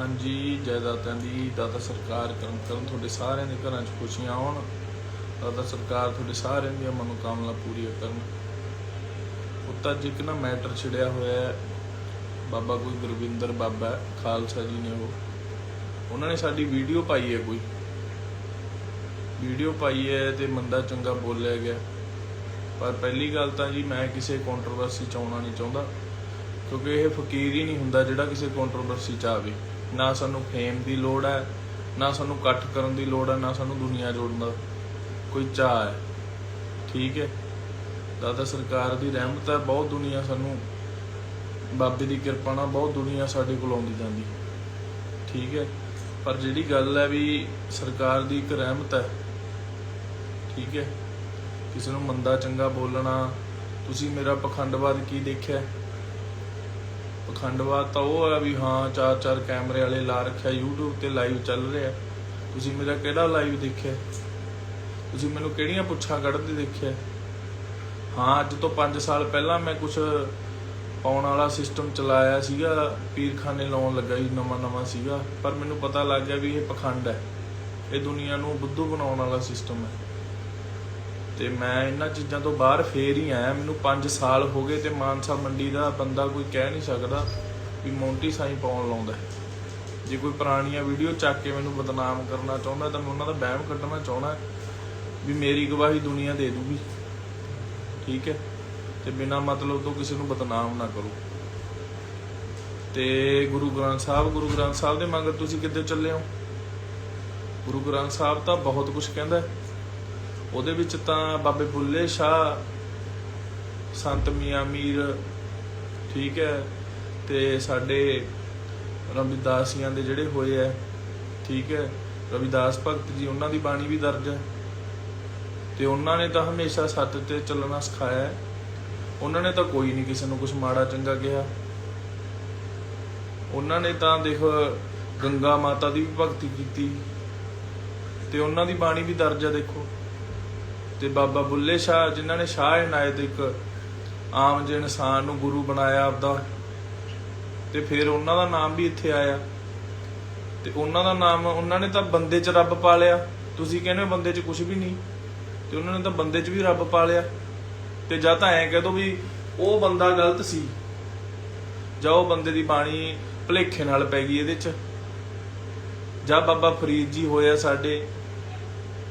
ਹਾਂਜੀ, ਜਾਇਦਾਦਾਂ ਦੀ ਦਾਦਾ ਸਰਕਾਰ ਕਰਮ ਕਰਨ ਤੁਹਾਡੇ ਸਾਰਿਆਂ ਦੇ ਘਰਾਂ 'ਚ ਖੁਸ਼ੀਆਂ ਆਉਣ। ਦਾਦਾ ਸਰਕਾਰ ਤੁਹਾਡੇ ਸਾਰਿਆਂ ਦੀਆਂ ਮਨੋਕਾਮਨਾ ਪੂਰੀਆਂ ਕਰਨ। ਉੱਤਾ ਜੀ ਇੱਕ ਨਾ ਮੈਟਰ ਛਿੜਿਆ ਹੋਇਆ ਹੈ। ਬਾਬਾ ਕੋਈ ਗੁਰਵਿੰਦਰ ਬਾਬਾ ਖਾਲਸਾ ਜੀ ਨੇ ਉਹ। ਉਹਨਾਂ ਨੇ ਸਾਡੀ ਵੀਡੀਓ ਪਾਈ ਹੈ ਕੋਈ। ਵੀਡੀਓ ਪਾਈ ਹੈ ਤੇ ਮੰਦਾ ਚੰਗਾ ਬੋਲਿਆ ਗਿਆ। ਪਰ ਪਹਿਲੀ ਗੱਲ ਤਾਂ ਜੀ ਮੈਂ ਕਿਸੇ ਕੰਟਰੋਵਰਸੀ ਚ ਆਉਣਾ ਨਹੀਂ ਚਾਹੁੰਦਾ। ਕਿਉਂਕਿ ਇਹ ਫਕੀਰ ਹੀ ਨਹੀਂ ਹੁੰਦਾ ਜਿਹੜਾ ਕਿਸੇ ਕੰਟਰੋਵਰਸੀ ਚ ਆਵੇ। ਨਾ ਸਾਨੂੰ ਫੇਮ ਦੀ ਲੋੜ ਹੈ, ਨਾ ਸਾਨੂੰ ਇਕੱਠ ਕਰਨ ਦੀ ਲੋੜ ਹੈ, ਨਾ ਸਾਨੂੰ ਦੁਨੀਆ ਜੋੜਨ ਦਾ ਕੋਈ ਚਾਹ ਹੈ। ਠੀਕ ਹੈ? ਦਾਦਾ ਸਰਕਾਰ ਦੀ ਰਹਿਮਤ ਹੈ, ਬਹੁਤ ਦੁਨੀਆ ਸਾਨੂੰ ਬਾਬੇ ਦੀ ਕਿਰਪਾ ਨਾਲ ਬਹੁਤ ਦੁਨੀਆ ਸਾਡੇ ਕੋਲ ਆਉਂਦੀ ਜਾਂਦੀ। ਠੀਕ ਹੈ? ਪਰ ਜਿਹੜੀ ਗੱਲ ਹੈ ਵੀ ਸਰਕਾਰ ਦੀ ਇੱਕ ਰਹਿਮਤ ਹੈ, ਠੀਕ ਹੈ? ਕਿਸੇ ਨੂੰ ਮੰਦਾ ਚੰਗਾ ਬੋਲਣਾ, ਤੁਸੀਂ ਮੇਰਾ ਪਖੰਡਵਾਦ ਕੀ ਦੇਖਿਆ? ਪਖੰਡਵਾਦ ਤਾਂ ਉਹ ਹੈ ਵੀ ਹਾਂ, ਚਾਰ ਚਾਰ ਕੈਮਰੇ ਵਾਲੇ ਲਾ ਰੱਖਿਆ, YouTube ਤੇ ਲਾਈਵ ਚੱਲ ਰਿਹਾ। ਤੁਸੀਂ ਮੇਰਾ ਕਿਹੜਾ ਲਾਈਵ ਦੇਖਿਆ? ਤੁਸੀਂ ਮੈਨੂੰ ਕਿਹੜੀਆਂ ਪੁੱਛਾਂ ਕੱਢਦੇ ਦੇਖਿਆ? ਹਾਂ, ਅੱਜ ਤੋਂ 5 ਸਾਲ ਪਹਿਲਾਂ ਮੈਂ ਕੁਝ ਪਾਉਣ ਵਾਲਾ ਸਿਸਟਮ ਚਲਾਇਆ ਸੀਗਾ, ਪੀਰਖਾਨੇ ਲਾਉਣ ਲੱਗਾ ਸੀ ਨਵਾਂ ਨਵਾਂ ਸੀਗਾ। ਪਰ ਮੈਨੂੰ ਪਤਾ ਲੱਗ ਗਿਆ ਵੀ ਇਹ ਪਖੰਡ ਹੈ। ਇਹ ਦੁਨੀਆ ਨੂੰ ਬੁੱਧੂ ਬਣਾਉਣ ਵਾਲਾ ਸਿਸਟਮ ਹੈ। ਤੇ ਮੈਂ ਇਹਨਾਂ ਚੀਜ਼ਾਂ ਤੋਂ ਬਾਹਰ ਫੇਰ ਹੀ ਆਇਆ। ਮੈਨੂੰ 5 ਸਾਲ ਹੋ ਗਏ ਤੇ ਮਾਨਸਾ ਮੰਡੀ ਦਾ ਬੰਦਾ ਕੋਈ ਕਹਿ ਨਹੀਂ ਸਕਦਾ ਵੀ ਮੌਂਟੀ ਸਾਈ ਪਾਉਣ ਲਾਉਂਦਾ ਜੇ ਕੋਈ ਪੁਰਾਣੀਆਂ ਵੀਡੀਓ ਚੱਕ ਕੇ ਮੈਨੂੰ ਬਦਨਾਮ ਕਰਨਾ ਚਾਹੁੰਦਾ ਤਾਂ ਮੈਂ ਉਹਨਾਂ ਦਾ ਵਹਿਮ ਕੱਢਣਾ ਚਾਹੁੰਦਾ ਵੀ ਮੇਰੀ ਗਵਾਹੀ ਦੁਨੀਆ ਦੇ ਦੂਗੀ। ਠੀਕ ਹੈ? ਤੇ ਬਿਨਾ ਮਤਲਬ ਤੋਂ ਕਿਸੇ ਨੂੰ ਬਦਨਾਮ ਨਾ ਕਰੋ। ਤੇ ਗੁਰੂ ਗ੍ਰੰਥ ਸਾਹਿਬ, ਗੁਰੂ ਗ੍ਰੰਥ ਸਾਹਿਬ ਦੇ ਮਗਰ ਤੁਸੀਂ ਕਿੱਥੇ ਚੱਲੇ ਹੋ? ਗੁਰੂ ਗ੍ਰੰਥ ਸਾਹਿਬ ਤਾਂ ਬਹੁਤ ਕੁਝ ਕਹਿੰਦਾ ਹੈ। ਉਹਦੇ ਵਿੱਚ ਤਾਂ ਬਾਬੇ ਬੁੱਲੇ ਸ਼ਾਹ, ਸੰਤ ਮੀਆਂ ਮੀਰ, ਠੀਕ ਹੈ, ਤੇ ਸਾਡੇ ਰਵਿਦਾਸੀਆਂ ਦੇ ਜਿਹੜੇ ਹੋਏ ਐ ਠੀਕ ਹੈ, ਰਵਿਦਾਸ ਭਗਤ ਜੀ, ਉਹਨਾਂ ਦੀ ਬਾਣੀ ਵੀ ਦਰਜ ਹੈ। ਤੇ ਉਹਨਾਂ ਨੇ ਤਾਂ ਹਮੇਸ਼ਾ ਸੱਚ ਤੇ ਚੱਲਣਾ ਸਿਖਾਇਆ ਹੈ। ਉਹਨਾਂ ਨੇ ਤਾਂ ਕੋਈ ਨਹੀਂ ਕਿਸੇ ਨੂੰ ਕੁਝ ਮਾੜਾ ਚੰਗਾ ਕਿਹਾ। ਉਹਨਾਂ ਨੇ ਤਾਂ ਦੇਖ ਗੰਗਾ ਮਾਤਾ ਦੀ ਵੀ ਭਗਤੀ ਕੀਤੀ। ਤੇ ਉਹਨਾਂ ਦੀ ਬਾਣੀ ਵੀ ਦਰਜ ਹੈ, ਦੇਖੋ। ਤੇ ਬਾਬਾ ਬੁੱਲੇ ਸ਼ਾਹ, ਜਿਨ੍ਹਾਂ ਨੇ ਸ਼ਾਹ ਇਨਾਇਤ ਇੱਕ ਆਮ ਜਿਹੇ ਇਨਸਾਨ ਨੂੰ ਗੁਰੂ ਬਣਾਇਆ ਆਪਦਾ। ਤੇ ਫਿਰ ਉਹਨਾਂ ਦਾ ਨਾਮ ਵੀ ਇੱਥੇ ਆਇਆ। ਤੇ ਉਹਨਾਂ ਦਾ ਨਾਮ, ਉਹਨਾਂ ਨੇ ਤਾਂ ਬੰਦੇ 'ਚ ਰੱਬ ਪਾ ਲਿਆ। ਤੁਸੀਂ ਕਹਿੰਦੇ ਹੋ ਬੰਦੇ 'ਚ ਕੁਝ ਵੀ ਨਹੀਂ। ਤੇ ਉਹਨਾਂ ਨੇ ਤਾਂ ਬੰਦੇ 'ਚ ਵੀ ਰੱਬ ਪਾ ਲਿਆ। ਤੇ ਜਾਂ ਤਾਂ ਐਂ ਕਹਿ ਦੋ ਵੀ ਉਹ ਬੰਦਾ ਗਲਤ ਸੀ। ਜਾਂ ਉਹ ਬੰਦੇ ਦੀ ਬਾਣੀ ਭਲੇਖੇ ਨਾਲ ਪੈ ਗਈ ਇਹਦੇ 'ਚ। ਜਾਂ ਬਾਬਾ ਫਰੀਦ ਜੀ ਹੋਇਆ ਸਾਡੇ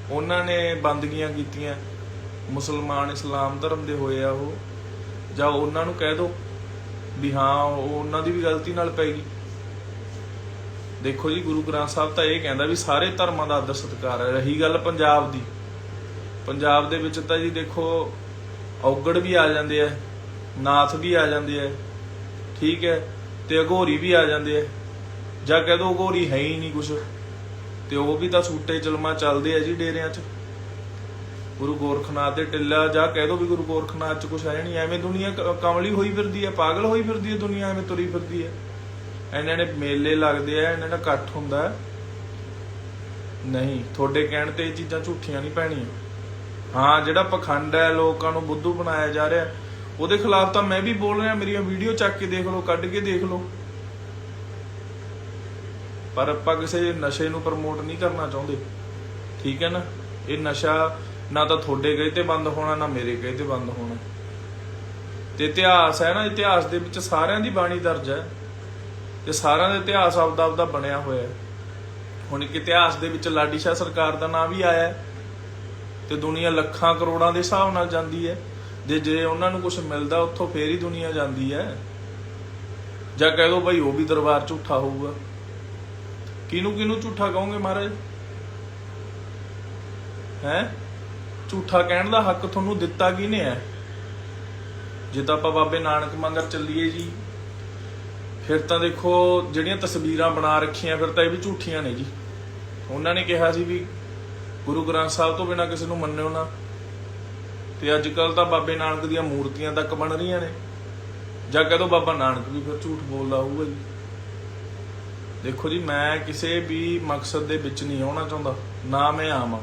ਉਹਨਾਂ ਨੇ ਬੰਦਗੀਆਂ ਕੀਤੀਆਂ। ਮੁਸਲਮਾਨ ਇਸਲਾਮ ਧਰਮ ਦੇ ਹੋਏ ਆ ਉਹ। ਜਾਂ ਉਹਨਾਂ ਨੂੰ ਕਹਿ ਦੋ ਵੀ ਹਾਂ, ਉਹ ਉਹਨਾਂ ਦੀ ਵੀ ਗਲਤੀ ਨਾਲ ਪੈ ਦੇਖੋ ਜੀ, ਗੁਰੂ ਗ੍ਰੰਥ ਸਾਹਿਬ ਤਾਂ ਇਹ ਕਹਿੰਦਾ ਵੀ ਸਾਰੇ ਧਰਮਾਂ ਦਾ ਆਦਰ ਸਤਿਕਾਰ ਹੈ। ਰਹੀ ਗੱਲ ਪੰਜਾਬ ਦੀ। ਪੰਜਾਬ ਦੇ ਵਿੱਚ ਤਾਂ ਜੀ ਦੇਖੋ, ਔਗੜ ਵੀ ਆ ਜਾਂਦੇ ਆ, ਨਾਥ ਵੀ ਆ ਜਾਂਦੇ ਆ, ਠੀਕ ਹੈ, ਤੇ ਅਘੋਰੀ ਵੀ ਆ ਜਾਂਦੇ ਆ। ਜਾਂ ਕਹਿ ਦੋ ਅਘੋਰੀ ਹੈ ਹੀ ਨਹੀਂ ਕੁਝ ਤੇ ਉਹ ਵੀ ਤਾਂ ਸੂਟੇ ਚਲਮਾ ਚੱਲਦੇ ਆ ਜੀ ਡੇਰਿਆਂ 'ਚ। ਗੁਰੂ ਗੋਰਖਨਾਥ ਦੇ ਟਿੱਲਾ ਜਾਂ ਕਹਿ ਦੋ ਵੀ ਗੁਰੂ ਗੋਰਖਨਾਥ 'ਚ ਕੁਛ ਹੈ ਨਹੀਂ, ਐਵੇਂ ਦੁਨੀਆ ਕਮਲੀ ਹੋਈ ਫਿਰਦੀ ਹੈ ਪਾਗਲ ਹੋਈ ਫਿਰਦੀ ਹੈ ਦੁਨੀਆ, ਐਵੇਂ ਤੁਰੀ ਫਿਰਦੀ ਹੈ ਇਹਨਾਂ ਨੇ ਮੇਲੇ ਲੱਗਦੇ ਆ, ਇਹਨਾਂ ਦਾ ਇਕੱਠ ਹੁੰਦਾ। ਨਹੀਂ, ਤੁਹਾਡੇ ਕਹਿਣ ਤੇ ਇਹ ਚੀਜ਼ਾਂ ਝੂਠੀਆਂ ਨਹੀਂ ਪੈਣੀਆਂ। ਹਾਂ, ਜਿਹੜਾ ਪਖੰਡ ਹੈ, ਲੋਕਾਂ ਨੂੰ ਬੁੱਧੂ ਬਣਾਇਆ ਜਾ ਰਿਹਾ। ਉਹਦੇ ਖਿਲਾਫ ਤਾਂ ਮੈਂ ਵੀ ਬੋਲ ਰਿਹਾ, ਮੇਰੀਆਂ ਵੀਡੀਓ ਚੱਕ ਕੇ ਦੇਖ ਲਓ, ਕੱਢ ਕੇ ਦੇਖ ਲਓ। ਪਰ ਆਪਾਂ ਕਿਸੇ ਨਸ਼ੇ ਨੂੰ ਪ੍ਰਮੋਟ ਨਹੀਂ ਕਰਨਾ ਚਾਹੁੰਦੇ। ਠੀਕ ਹੈ ਨਾ? ਇਹ ਨਸ਼ਾ ਨਾ ਤਾਂ ਤੁਹਾਡੇ ਗਏ ਤੇ ਬੰਦ ਹੋਣਾ, ਨਾ ਮੇਰੇ ਗਏ ਤੇ ਬੰਦ ਹੋਣਾ। ਤੇ ਇਤਿਹਾਸ ਹੈ ਨਾ, ਇਤਿਹਾਸ ਦੇ ਵਿੱਚ ਸਾਰਿਆਂ ਦੀ ਬਾਣੀ ਦਰਜ ਹੈ। ਤੇ ਸਾਰਿਆਂ ਦਾ ਇਤਿਹਾਸ ਆਪਦਾ ਆਪਦਾ ਬਣਿਆ ਹੋਇਆ ਹੈ। ਹੁਣ ਇੱਕ ਇਤਿਹਾਸ ਦੇ ਵਿੱਚ ਲਾਡੀ ਸ਼ਾਹ ਸਰਕਾਰ ਦਾ ਨਾਮ ਵੀ ਆਇਆ ਤੇ ਦੁਨੀਆ ਲੱਖਾਂ ਕਰੋੜਾਂ ਦੇ ਹਿਸਾਬ ਨਾਲ ਜਾਂਦੀ ਹੈ। ਜੇ ਜੇ ਉਹਨਾਂ ਨੂੰ ਕੁਝ ਮਿਲਦਾ, ਉੱਥੋਂ ਫੇਰ ਹੀ ਦੁਨੀਆ ਜਾਂਦੀ ਹੈ। ਜਾਂ ਕਹਿ ਲਓ ਭਾਈ ਉਹ ਵੀ ਦਰਬਾਰ ਝੂਠਾ ਹੋਊਗਾ। ਕਿਹਨੂੰ ਕਿਹਨੂੰ ਝੂਠਾ ਕਹੋਗੇ ਮਹਾਰਾਜ? ਹੈ? ਝੂਠਾ ਕਹਿਣ ਦਾ ਹੱਕ ਤੁਹਾਨੂੰ ਦਿੱਤਾ ਕਿਹਨੇ ਹੈ? ਜੇ ਤਾਂ ਆਪਾਂ ਬਾਬੇ ਨਾਨਕ ਮੰਗਰ ਚੱਲੀਏ ਜੀ, ਫਿਰ ਤਾਂ ਦੇਖੋ ਜਿਹੜੀਆਂ ਤਸਵੀਰਾਂ ਬਣਾ ਰੱਖੀਆਂ, ਫਿਰ ਤਾਂ ਇਹ ਵੀ ਝੂਠੀਆਂ ਨੇ ਜੀ। ਉਹਨਾਂ ਨੇ ਕਿਹਾ ਸੀ ਵੀ ਗੁਰੂ ਗ੍ਰੰਥ ਸਾਹਿਬ ਤੋਂ ਬਿਨਾ ਕਿਸੇ ਨੂੰ ਮੰਨਿਓ ਨਾ। ਤੇ ਅੱਜ ਕੱਲ ਤਾਂ ਬਾਬੇ ਨਾਨਕ ਦੀਆਂ ਮੂਰਤੀਆਂ ਤੱਕ ਬਣ ਰਹੀਆਂ ਨੇ। ਜਾਂ ਕਹਦੋ ਬਾਬਾ ਨਾਨਕ ਵੀ ਫਿਰ ਝੂਠ ਬੋਲਦਾ ਹੋਊਗਾ ਜੀ। ਦੇਖੋ ਜੀ, ਮੈਂ ਕਿਸੇ ਵੀ ਮਕਸਦ ਦੇ ਵਿੱਚ ਨਹੀਂ ਆਉਣਾ ਚਾਹੁੰਦਾ। ਨਾ ਮੈਂ ਆਵਾਂ।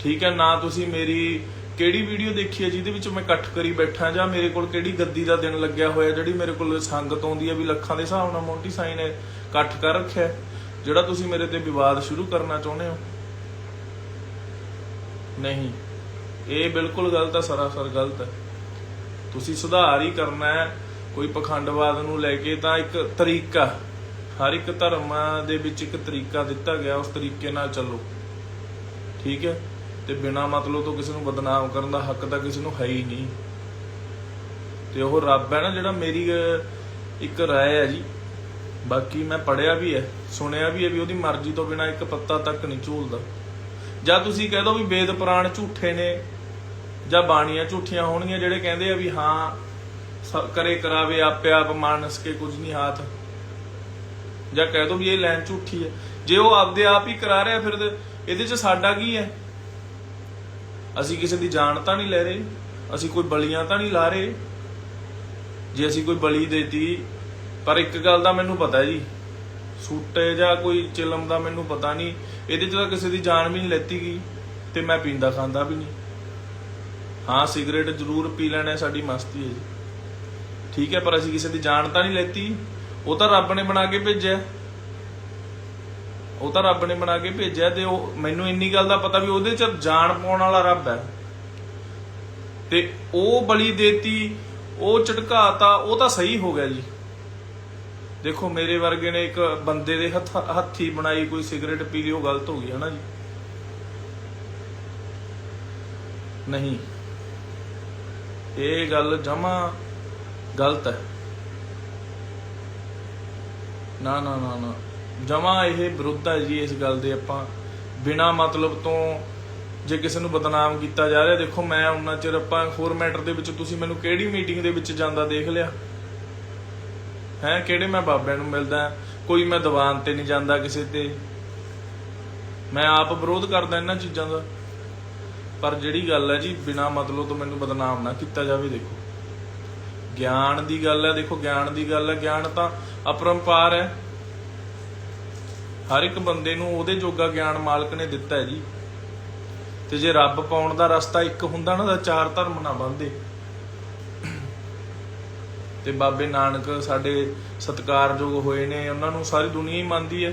ਠੀਕ ਹੈ, ਨਾ ਤੁਸੀਂ ਮੇਰੀ ਕਿਹੜੀ ਵੀਡੀਓ ਦੇਖੀ ਹੈ ਜਿਹਦੇ ਵਿੱਚ ਮੈਂ ਇਕੱਠ ਕਰੀ ਬੈਠਾ ਜਾਂ ਮੇਰੇ ਕੋਲ ਕਿਹੜੀ ਗੱਦੀ ਦਾ ਦਿਨ ਲੱਗਿਆ ਹੋਇਆ, ਜਿਹੜੀ ਮੇਰੇ ਕੋਲ ਸੰਗਤ ਆਉਂਦੀ ਹੈ ਵੀ ਲੱਖਾਂ ਦੇ ਹਿਸਾਬ ਨਾਲ ਮੋਂਟੀ ਸਾਈ ਨੇ ਇਕੱਠ ਕਰ ਰੱਖਿਆ ਜਿਹੜਾ ਤੁਸੀਂ ਮੇਰੇ ਤੇ ਵਿਵਾਦ ਸ਼ੁਰੂ ਕਰਨਾ ਚਾਹੁੰਦੇ ਹੋ। ਨਹੀਂ। ਇਹ ਬਿਲਕੁਲ ਗਲਤ ਹੈ, ਸਰਾਸਰ ਗਲਤ ਹੈ। ਤੁਸੀਂ ਸੁਧਾਰ ਹੀ ਕਰਨਾ ਹੈ, ਕੋਈ ਪਖੰਡਵਾਦ ਨੂੰ ਲੈ ਕੇ ਤਾਂ ਇੱਕ ਤਰੀਕਾ ਹਰ ਇੱਕ ਧਰਮਾਂ ਦੇ ਵਿੱਚ ਇੱਕ ਤਰੀਕਾ ਦਿੱਤਾ ਗਿਆ, ਉਸ ਤਰੀਕੇ ਨਾਲ ਚੱਲੋ। ਠੀਕ ਹੈ? ਤੇ ਬਿਨਾ ਮਤਲਬ ਤੋਂ ਕਿਸੇ ਨੂੰ ਬਦਨਾਮ ਕਰਨ ਦਾ ਹੱਕ ਤਾਂ ਕਿਸੇ ਨੂੰ ਹੈ ਹੀ ਨਹੀਂ। ਤੇ ਉਹ ਰੱਬ ਹੈ ਨਾ ਜਿਹੜਾ ਮੇਰੀ ਇੱਕ ਰਾਏ ਹੈ ਜੀ। ਬਾਕੀ ਮੈਂ ਪੜਿਆ ਵੀ ਹੈ, ਸੁਣਿਆ ਵੀ ਹੈ ਵੀ ਉਹਦੀ ਮਰਜ਼ੀ ਤੋਂ ਬਿਨਾ ਇੱਕ ਪੱਤਾ ਤੱਕ ਨਹੀਂ ਝੂਲਦਾ। ਜਾਂ ਤੁਸੀਂ ਕਹਿ ਦੋ ਵੀ ਵੇਦ ਪੁਰਾਣ ਝੂਠੇ ਨੇ, ਜਾਂ ਬਾਣੀਆਂ ਝੂਠੀਆਂ ਹੋਣਗੀਆਂ ਜਿਹੜੇ ਕਹਿੰਦੇ ਆ ਵੀ ਹਾਂ ਕਰੇ ਕਰਾਵੇ ਆਪੇ ਆਪ ਮਾਨਸ ਕੇ ਕੁਝ ਨਹੀਂ ਹਾਥ। ਜਾਂ ਕਹਿ ਦੋ ਵੀ ਇਹ ਲਾਈਨ ਝੂਠੀ ਹੈ। ਜੇ ਉਹ ਆਪਦੇ ਆਪ ਹੀ ਕਰਾ ਰਿਹਾ ਫਿਰ ਇਹਦੇ 'ਚ ਸਾਡਾ ਕੀ ਹੈ? ਅਸੀਂ ਕਿਸੇ ਦੀ ਜਾਨ ਤਾਂ ਨਹੀਂ ਲੈ ਰਹੇ, ਅਸੀਂ ਕੋਈ ਬਲੀਆਂ ਤਾਂ ਨਹੀਂ ਲਾ ਰਹੇ। ਜੇ ਅਸੀਂ ਕੋਈ ਬਲੀ ਦੇਤੀ, ਪਰ ਇੱਕ ਗੱਲ ਦਾ ਮੈਨੂੰ ਪਤਾ ਜੀ, ਸੂਟੇ ਜਾਂ ਕੋਈ ਚਿਲਮ ਦਾ ਮੈਨੂੰ ਪਤਾ ਨਹੀਂ, ਇਹਦੇ 'ਚ ਤਾਂ ਕਿਸੇ ਦੀ ਜਾਨ ਵੀ ਨਹੀਂ ਲੈਤੀ ਗਈ, ਤੇ ਮੈਂ ਪੀਂਦਾ ਖਾਂਦਾ ਵੀ ਨਹੀਂ। ਹਾਂ, ਸਿਗਰਟ ਜ਼ਰੂਰ ਪੀ ਲੈਣਾ ਸਾਡੀ ਮਸਤੀ ਹੈ ਜੀ। ਠੀਕ ਹੈ, ਪਰ ਅਸੀਂ ਕਿਸੇ ਦੀ ਜਾਨ ਤਾਂ ਨਹੀਂ ਲੈਤੀ ਉਹ ਤਾਂ ਰੱਬ ਨੇ ਬਣਾ ਕੇ ਭੇਜਿਆ। ਉਹ ਤਾਂ ਰੱਬ ਨੇ ਬਣਾ ਕੇ ਭੇਜਿਆ ਤੇ ਉਹ ਮੈਨੂੰ ਇੰਨੀ ਗੱਲ ਦਾ ਪਤਾ ਵੀ ਉਹਦੇ ਚ ਜਾਨ ਪਾਉਣ ਵਾਲਾ ਰੱਬ ਹੈ। ਤੇ ਉਹ ਬਲੀ ਦੇਤੀ, ਉਹ ਝਟਕਾਤਾ, ਉਹ ਤਾਂ ਸਹੀ ਹੋ ਗਿਆ ਜੀ। ਦੇਖੋ, ਮੇਰੇ ਵਰਗੇ ਨੇ ਇੱਕ ਬੰਦੇ ਦੇ ਹੱਥੀ ਬਣਾਈ ਕੋਈ ਸਿਗਰਟ ਪੀ ਲਈ, ਉਹ ਗਲਤ ਹੋ ਗਈ ਹੈ ਨਾ ਜੀ। ਨਹੀਂ। ਇਹ ਗੱਲ ਜਮਾ ਗਲਤ ਹੈ। ਨਾ ਨਾ ਨਾ ਨਾ। ਜਮਾ ਇਹ ਵਿਰੁੱਧ ਹੈ ਜੀ ਇਸ ਗੱਲ ਦੇ ਆਪਾਂ। ਬਿਨਾ ਮਤਲਬ ਤੋਂ ਜੇ ਕਿਸੇ ਨੂੰ ਬਦਨਾਮ ਕੀਤਾ ਜਾ ਰਿਹਾ, ਦੇਖੋ ਮੈਂ ਉਹਨਾਂ ਚਿਰ ਆਪਾਂ ਹੋਰ ਮੈਟਰ ਦੇ ਵਿੱਚ ਤੁਸੀਂ ਮੈਨੂੰ ਕਿਹੜੀ ਮੀਟਿੰਗ ਦੇ ਵਿੱਚ ਜਾਂਦਾ ਦੇਖ ਲਿਆ? ਹੈ, ਕਿਹੜੇ ਮੈਂ ਬਾਬਿਆਂ ਨੂੰ ਮਿਲਦਾ, ਕੋਈ ਮੈਂ ਦੀਵਾਨ ਤੇ ਨਹੀਂ ਜਾਂਦਾ ਕਿਸੇ ਤੇ। ਮੈਂ ਆਪ ਵਿਰੋਧ ਕਰਦਾ ਇਹਨਾਂ ਚੀਜ਼ਾਂ ਦਾ। ਪਰ ਜਿਹੜੀ ਗੱਲ ਹੈ ਜੀ, ਬਿਨਾ ਮਤਲਬ ਤੋਂ ਮੈਨੂੰ ਬਦਨਾਮ ਨਾ ਕੀਤਾ ਜਾਵੇ, ਦੇਖੋ। ਗਿਆਨ ਦੀ ਗੱਲ ਹੈ, ਦੇਖੋ ਗਿਆਨ ਦੀ ਗੱਲ ਹੈ, ਗਿਆਨ ਤਾਂ ਅਪਰੰਪਾਰ ਹੈ। ਹਰ ਇੱਕ ਬੰਦੇ ਨੂੰ ਉਹਦੇ ਜੋਗਾ ਗਿਆਨ ਮਾਲਕ ਨੇ ਦਿੱਤਾ ਹੈ ਜੀ। ਤੇ ਜੇ ਰੱਬ ਪਾਉਣ ਦਾ ਰਸਤਾ ਇੱਕ ਹੁੰਦਾ ਨਾ, ਤਾਂ ਚਾਰ ਧਰਮ ਨਾ ਬੰਦੇ ਤੇ ਬਾਬੇ ਨਾਨਕ ਸਾਡੇ ਸਤਿਕਾਰਯੋਗ ਹੋਏ ਨੇ, ਉਹਨਾਂ ਨੂੰ ਸਾਰੀ ਦੁਨੀਆ ਹੀ ਮੰਨਦੀ ਹੈ।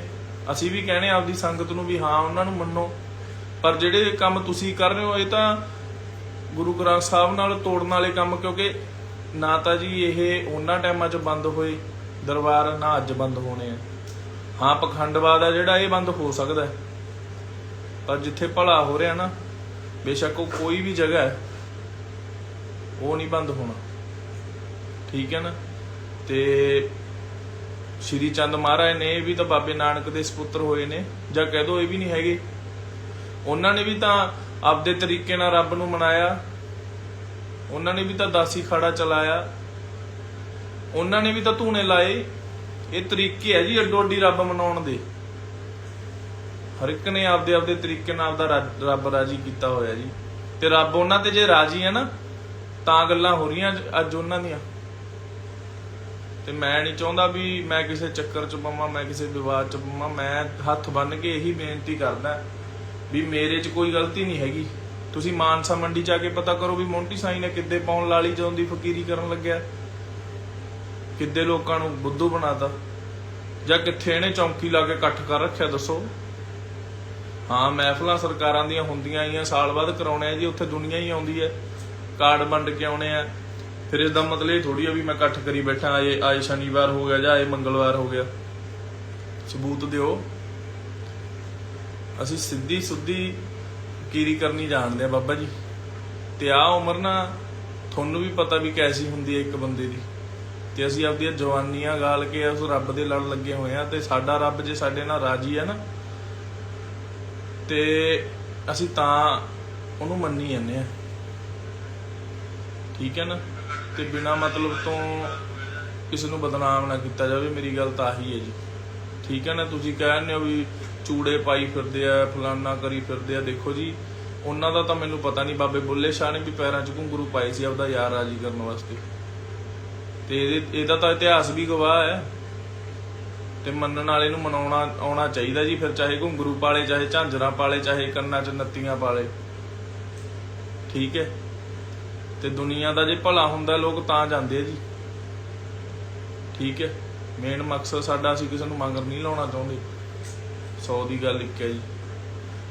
ਅਸੀਂ ਵੀ ਕਹਿੰਦੇ ਆਪਦੀ ਸੰਗਤ ਨੂੰ ਵੀ ਹਾਂ, ਉਹਨਾਂ ਨੂੰ ਮੰਨੋ। ਪਰ ਜਿਹੜੇ ਕੰਮ ਤੁਸੀਂ ਕਰ ਰਹੇ ਹੋ, ਇਹ ਤਾਂ ਗੁਰੂ ਗ੍ਰੰਥ ਸਾਹਿਬ ਨਾਲ ਤੋੜਨ ਵਾਲੇ ਕੰਮ, ਕਿਉਂਕਿ ਨਾ ਤਾਂ ਜੀ ਇਹ ਉਹਨਾਂ ਟਾਈਮਾਂ 'ਚ ਬੰਦ ਹੋਏ, ਦਰਬਾਰ ਨਾ ਅੱਜ ਬੰਦ ਹੋਣੇ ਆ। ਹਾਂ, ਪਖੰਡਵਾਦ ਆ ਜਿਹੜਾ ਇਹ ਬੰਦ ਹੋ ਸਕਦਾ ਹੈ। ਪਰ ਜਿੱਥੇ ਭਲਾ ਹੋ ਰਿਹਾ ਨਾ, ਬੇਸ਼ੱਕ ਉਹ ਕੋਈ ਵੀ ਜਗ੍ਹਾ ਹੈ, ਉਹ ਨਹੀਂ ਬੰਦ ਹੋਣਾ। ਠੀਕ ਹੈ ਨਾ? ਤੇ ਸ਼੍ਰੀ ਚੰਦ ਮਹਾਰਾਜ ਨੇ ਇਹ ਵੀ ਤਾਂ ਬਾਬੇ ਨਾਨਕ ਦੇ ਸੁਪੁੱਤਰ ਹੋਏ ਨੇ, ਜਾਂ ਕਹਿ ਦੋ ਇਹ ਵੀ ਨਹੀਂ ਹੈਗੇ। ਉਹਨਾਂ ਨੇ ਵੀ ਤਾਂ ਆਪਦੇ ਤਰੀਕੇ ਨਾਲ ਰੱਬ ਨੂੰ ਮਨਾਇਆ ਉਹਨਾਂ ਨੇ ਵੀ ਤਾਂ ਦਾਸੀ ਖਾੜਾ ਚਲਾਇਆ। ਉਹਨਾਂ ਨੇ ਵੀ ਤਾਂ ਧੂਣੇ ਲਾਏ। ਇਹ ਤਰੀਕੇ ਹੈ ਜੀ ਅੱਡੋ ਅੱਡੀ ਰੱਬ ਮਨਾਉਣ ਦੇ। ਹਰ ਇੱਕ ਨੇ ਆਪਦੇ ਆਪਦੇ ਤਰੀਕੇ ਨਾਲ ਆਪਦਾ ਰੱਬ ਰਾਜੀ ਕੀਤਾ ਹੋਇਆ ਜੀ। ਤੇ ਰੱਬ ਉਹਨਾਂ ਤੇ ਜੇ ਰਾਜੀ ਹੈ ਨਾ, ਤਾਂ ਗੱਲਾਂ ਹੋ ਰਹੀਆਂ ਅੱਜ- ਅੱਜ ਉਹਨਾਂ ਦੀਆਂ। ਤੇ ਮੈਂ ਨਹੀਂ ਚਾਹੁੰਦਾ ਵੀ ਮੈਂ ਕਿਸੇ ਚੱਕਰ 'ਚ ਪਵਾਂ, ਮੈਂ ਕਿਸੇ ਵਿਵਾਦ 'ਚ ਪਵਾਂ। ਮੈਂ ਹੱਥ ਬੰਨ ਕੇ ਇਹੀ ਬੇਨਤੀ ਕਰਦਾ ਵੀ ਮੇਰੇ 'ਚ ਕੋਈ ਗਲਤੀ ਨਹੀਂ ਹੈਗੀ। ਤੁਸੀਂ ਮਾਨਸਾ ਮੰਡੀ 'ਚ ਆ ਕੇ ਪਤਾ ਕਰੋ ਵੀ ਮੋਂਟੀ ਸਾਈ ਨੇ ਕਿੱਦੇ ਪਾਉਣ ਲਾਲੀ ਜਦੋਂ ਦੀ ਫਕੀਰੀ ਕਰਨ ਲੱਗਿਆ। ਕਿੱਦੇ ਲੋਕਾਂ ਨੂੰ ਬੁੱਧੂ ਬਣਾਤਾ। ਜਾਂ ਕਿੱਥੇ ਇਹਨੇ ਚੌਂਕੀ ਲਾ ਕੇ ਇਕੱਠ ਕਰ ਰੱਖਿਆ, ਦੱਸੋ। ਹਾਂ, ਮਹਿਫਲਾਂ ਸਰਕਾਰਾਂ ਦੀਆਂ ਹੁੰਦੀਆਂ ਆਈਆਂ, ਸਾਲ ਬਾਅਦ ਕਰਾਉਣੇ ਆ ਜੀ, ਉੱਥੇ ਦੁਨੀਆ ਹੀ ਆਉਂਦੀ ਹੈ। ਕਾਰਡ ਵੰਡ ਕੇ ਆਉਣੇ ਆ। ਫਿਰ ਇਸ ਦਾ ਮਤਲਬ ਇਹ ਥੋੜੀ ਆ ਵੀ ਮੈਂ ਇਕੱਠ ਕਰੀ ਬੈਠਾ, ਆਏ ਆਏ ਸ਼ਨੀਵਾਰ ਹੋ ਗਿਆ ਜਾਂ ਆਏ ਮੰਗਲਵਾਰ ਹੋ ਗਿਆ। ਸਬੂਤ ਦਿਓ। ਅਸੀਂ ਸਿੱਧੀ ਸੁੱਧੀ ਕੀਰੀ ਕਰਨੀ ਜਾਣਦੇ ਆ ਬਾਬਾ ਜੀ। ਤੇ ਆ ਉਮਰ ਨਾ ਤੁਹਾਨੂੰ ਵੀ ਪਤਾ ਵੀ ਕੈਸੀ ਹੁੰਦੀ ਹੈ ਇੱਕ ਬੰਦੇ ਦੀ। ਤੇ ਅਸੀਂ ਆਪਦੀਆਂ ਜਵਾਨੀਆਂ ਗਾਲ ਕੇ ਉਸ ਰੱਬ ਦੇ ਲੜ ਲੱਗੇ ਹੋਏ ਆ ਤੇ ਸਾਡਾ ਰੱਬ ਜੇ ਸਾਡੇ ਨਾਲ ਰਾਜੀ ਹੈ ਨਾ, ਤੇ ਅਸੀਂ ਤਾਂ ਉਹਨੂੰ ਮੰਨੀ ਜਾਂਦੇ ਆ। ਠੀਕ ਹੈ ਨਾ? ਤੇ ਬਿਨਾ ਮਤਲਬ ਤੋਂ ਕਿਸੇ ਨੂੰ ਬਦਨਾਮ ਨਾ ਕੀਤਾ ਜਾਵੇ, ਮੇਰੀ ਗੱਲ ਤਾਂ ਆਹੀ ਹੈ ਜੀ। ਠੀਕ ਹੈ ਨਾ? ਤੁਸੀਂ ਕਹਿੰਦੇ ਹੋ ਵੀ ਚੂੜੇ ਪਾਈ ਫਿਰਦੇ ਆ, ਫਲਾਨਾ ਕਰੀ ਫਿਰਦੇ ਆ। ਦੇਖੋ ਜੀ, ਉਹਨਾਂ ਦਾ ਤਾਂ ਮੈਨੂੰ ਪਤਾ ਨਹੀਂ, ਬਾਬੇ ਬੁੱਲੇ ਸ਼ਾਹ ਨੇ ਵੀ ਪੈਰਾਂ 'ਚ ਘੁੰਗਰੂ ਪਾਏ ਸੀ ਆਪਦਾ ਯਾਰ ਰਾਜੀ ਕਰਨ ਵਾਸਤੇ। ਤੇ ਇਹਦੇ, ਇਹਦਾ ਤਾਂ ਇਤਿਹਾਸ ਵੀ ਗਵਾਹ ਹੈ। ਤੇ ਮੰਨਣ ਵਾਲੇ ਨੂੰ ਮਨਾਉਣਾ, ਆਉਣਾ ਚਾਹੀਦਾ ਜੀ, ਫਿਰ ਚਾਹੇ ਘੁੰਗਰੂ ਪਾਲੇ, ਚਾਹੇ ਝਾਂਜਰਾਂ ਪਾਲੇ, ਚਾਹੇ ਕੰਨਾਂ 'ਚ ਨੱਤੀਆਂ ਪਾਲੇ। ਠੀਕ ਹੈ? ਤੇ ਦੁਨੀਆ ਦਾ ਜੇ ਭਲਾ ਹੁੰਦਾ, ਲੋਕ ਤਾਂ ਜਾਂਦੇ ਆ ਜੀ। ਠੀਕ ਹੈ? ਮੇਨ ਮਕਸਦ ਸਾਡਾ ਅਸੀਂ ਕਿਸੇ ਨੂੰ ਮੰਗਰ ਨਹੀਂ ਲਾਉਣਾ ਚਾਹੁੰਦੇ। 100 ਦੀ ਗੱਲ ਇੱਕ ਹੈ ਜੀ।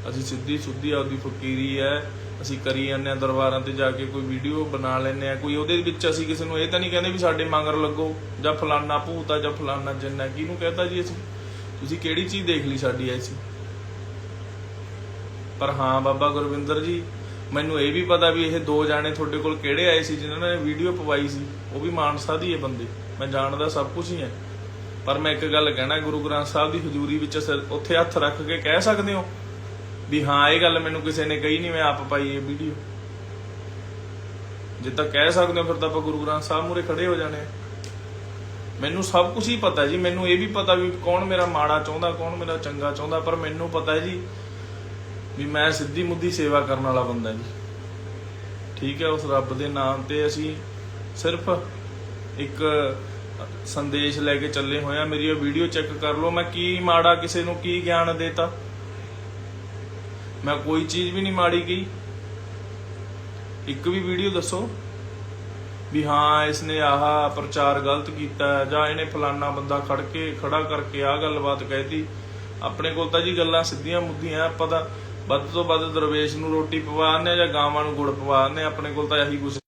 ਅਸੀਂ ਸਿੱਧੀ ਸੁੱਧੀ ਆਪਦੀ ਫਕੀਰੀ ਹੈ, ਅਸੀਂ ਕਰੀ ਜਾਂਦੇ ਆ ਦਰਬਾਰਾਂ ਤੇ ਜਾ ਕੇ ਕੋਈ ਵੀਡੀਓ ਬਣਾ ਲੈਂਦੇ ਆ ਕੋਈ ਉਹਦੇ ਵਿੱਚ ਅਸੀਂ ਕਿਸੇ ਨੂੰ ਇਹ ਤਾਂ ਨਹੀਂ ਕਹਿੰਦੇ ਵੀ ਸਾਡੇ ਮੰਗਰ ਲੱਗੋ, ਜਾਂ ਫਲਾਨਾ ਭੂਤ ਜਾਂ ਫਲਾਨਾ ਜਿੰਨਾ, ਕਿਹਨੂੰ ਕਹਤਾ ਜੀ ਅਸੀਂ? ਤੁਸੀਂ ਕਿਹੜੀ ਚੀਜ਼ ਦੇਖ ਲਈ ਸਾਡੀ ਐਸੀ ਪਰ ਹਾਂ ਬਾਬਾ ਗੁਰਵਿੰਦਰ ਜੀ, ਮੈਨੂੰ ਇਹ ਵੀ ਪਤਾ ਵੀ ਇਹ ਦੋ ਜਾਣੇ ਤੁਹਾਡੇ ਕੋਲ ਕਿਹੜੇ ਆਏ ਸੀ, ਜਿਨ੍ਹਾਂ ਨੇ ਵੀਡੀਓ ਪਵਾਈ ਸੀ, ਉਹ ਵੀ ਮਾਨਸਾ ਦੀ ਹੈ ਬੰਦੇ। ਮੈਂ ਜਾਣਦਾ ਸਭ ਕੁਝ ਹੀ ਹੈ। ਪਰ ਮੈਂ ਇੱਕ ਗੱਲ ਕਹਿਣਾ, ਗੁਰੂ ਗ੍ਰੰਥ ਸਾਹਿਬ ਦੀ ਹਜ਼ੂਰੀ ਵਿੱਚ ਉੱਥੇ ਹੱਥ ਰੱਖ ਕੇ ਕਹਿ ਸਕਦੇ ਹੋ ਵੀ ਹਾਂ, ਇਹ ਗੱਲ ਮੈਨੂੰ ਕਿਸੇ ਨੇ ਕਹੀ ਨਹੀਂ ਮੈਂ ਆਪ ਪਾਈ ਇਹ ਵੀਡੀਓ। ਜੇ ਤਾਂ ਕਹਿ ਸਕਦੇ ਹੋ, ਫਿਰ ਤਾਂ ਆਪਾਂ ਗੁਰੂ ਗ੍ਰੰਥ ਸਾਹਿਬ ਮੂਰੇ ਖੜੇ ਹੋ ਜਾਣੇ ਮੈਨੂੰ ਸਭ ਕੁਝ ਹੀ ਪਤਾ ਜੀ, ਮੈਨੂੰ ਇਹ ਵੀ ਪਤਾ ਵੀ ਕੌਣ ਮੇਰਾ ਮਾੜਾ ਚਾਹੁੰਦਾ, ਕੌਣ ਮੇਰਾ ਚੰਗਾ ਚਾਹੁੰਦਾ, ਪਰ ਮੈਨੂੰ ਪਤਾ ਹੈ ਜੀ ਵੀ ਮੈਂ ਸਿੱਧੀ ਮੁੱਧੀ ਸੇਵਾ ਕਰਨ ਵਾਲਾ ਬੰਦਾ ਜੀ। ਠੀਕ ਹੈ, ਉਸ ਰੱਬ ਦੇ ਨਾਮ ਤੇ ਅਸੀਂ ਸਿਰਫ ਇੱਕ ਸੰਦੇਸ਼ ਲੈ ਕੇ ਚੱਲੇ ਹੋਏ ਮੇਰੀ ਉਹ ਵੀਡੀਓ ਚੈੱਕ ਕਰ ਲਓ। ਮੈਂ ਕੀ ਮਾੜਾ ਕਿਸੇ ਨੂੰ ਕੀ ਗਿਆਨ ਦੇਤਾ? ਮੈਂ ਕੋਈ ਚੀਜ਼ ਵੀ ਨਹੀਂ ਮਾੜੀ ਗਈ ਇੱਕ ਵੀ ਵੀਡੀਓ ਦੱਸੋ ਵੀ ਹਾਂ, ਇਸਨੇ ਆਹ ਪ੍ਰਚਾਰ ਗਲਤ ਕੀਤਾ ਜਾਂ ਇਹਨੇ ਫਲਾਨਾ ਬੰਦਾ ਖੜ ਕੇ ਖੜਾ ਕਰਕੇ ਆਹ ਗੱਲਬਾਤ ਕਹਿਤੀ ਆਪਣੇ ਕੋਲ ਤਾਂ ਜੀ ਗੱਲਾਂ ਸਿੱਧੀਆਂ ਮੁੱਧੀਆਂ, ਆਪਾਂ ਤਾਂ ਵੱਧ ਤੋਂ ਵੱਧ ਦਰਵੇਸ਼ ਨੂੰ ਰੋਟੀ ਪਵਾਉਂਦੇ ਆ ਜਾਂ ਗਾਵਾਂ ਨੂੰ ਗੁੜ ਪਵਾਉਂਦੇ ਆ ਆਪਣੇ ਕੋਲ ਤਾਂ ਇਹੀ ਕੁਝ